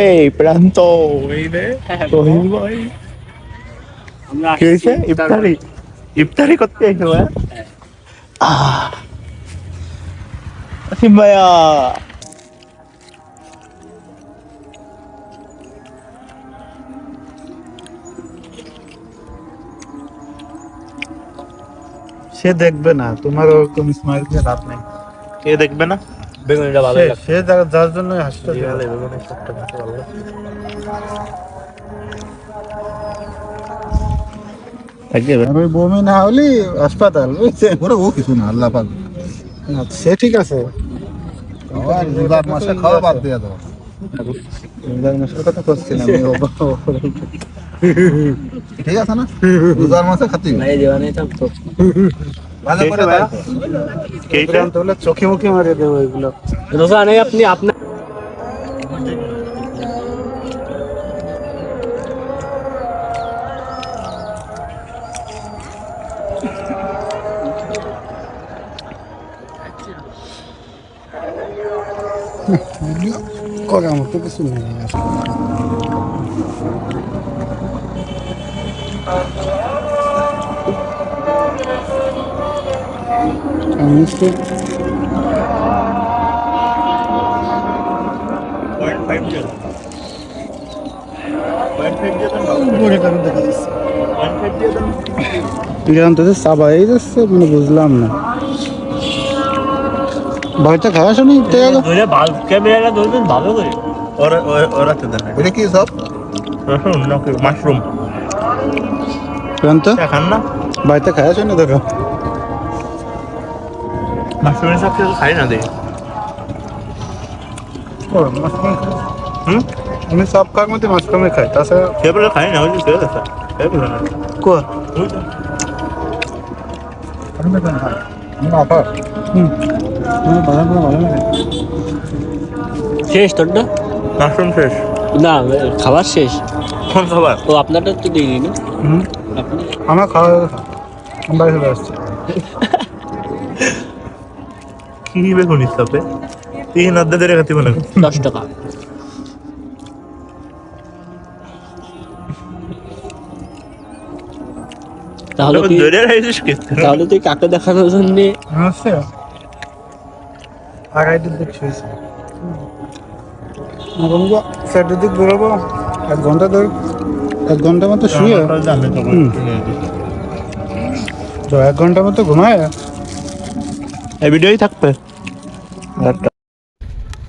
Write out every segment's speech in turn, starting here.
এই প্রান্ত এই রে রহিম ভাই আমরা কি হয়েছে ইফতারি ইফতারি করতে এসো হ্যাঁ আহ আসিম ভাইয়া সে দেখবে না তোমার ওরকম স্মাইল দিয়ে লাভ নেই কে দেখবে না বেগুনিটা ভালো সে- লাগছে। সে যার জন্য হাসতে জিগালে বেগুনে সবটা খেতে ভালো লাগে। বমি না হলে হাসপাতাল বুঝছে ও কিছু না আল্লাহ পাক। না, সে ঠিক আছে। মাসে খাওয়া বাদ দিয়ে দাও। ঠিক আছে না? রোজার মাসে খাতি। ভাই দেওয়ানি থাকতো ভালো করে ভাইয়া? দেখো। কে ক্লান্ত হলে চোখে মুখে মারিয়ে দেবো এগুলো রোজা নেই আপনি আপনার করার মতো কিছু নেই দেখা থেকে চাবাই যাচ্ছে মানে বুঝলাম না। ভয়টা খাওয়া শুনি ভালো ক্যামেরাটা ধরবেন ভালো করে। ওরা তো দেন এটা কি সব? মাশরুম প্রান্ত খান না। বাড়িতে খাওয়া শুনি দেখো মাশরুমের সাথে তো খাই না দে। হুম? আমি সব খাওয়ার মধ্যে মাশরুমে খাই তাছাড়া সেগুলো খাই না ওই যে খেয়ে গেছে খেয়ে ফেলো না। কো ওই তো। অফার হুম। আমার ভালো করে ভালো লাগে শেষ তোরটা মাশরুম শেষ। না খাবার শেষ। কোন খাবার? ও আপনারটা তো দিইনি না? হুম। আমার খাওয়া আমি চলে আসছি। কি বেগুন ইস্তাপে তিন খাতি মনে দশ টাকা। তাহলে তুই তাহলে কাকে দেখানোর জন্য দিক এখন দিক এক ঘণ্টা ধরে। এক ঘণ্টা মতো শুয়ে। তো তো এক ঘণ্টা মতো ঘুমায়। এই ভিডিওই থাকবে।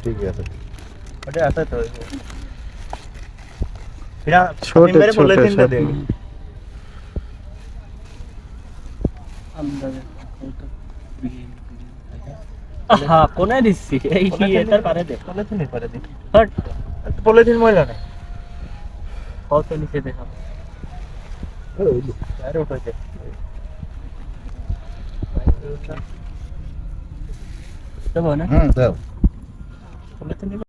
ঠিক আছে ওটা আছে তো এটা ছোট মেরে ছোট পলিথিনটা ছোট। দে হ্যাঁ কোনায় দিচ্ছি? এই এটার পারে দে। পলিথিনই করে দি। হট। পলিথিন ময়লা না কত নিচে দেখা। আরে উঠাইছে দেবো না হুম দাও পলিথিন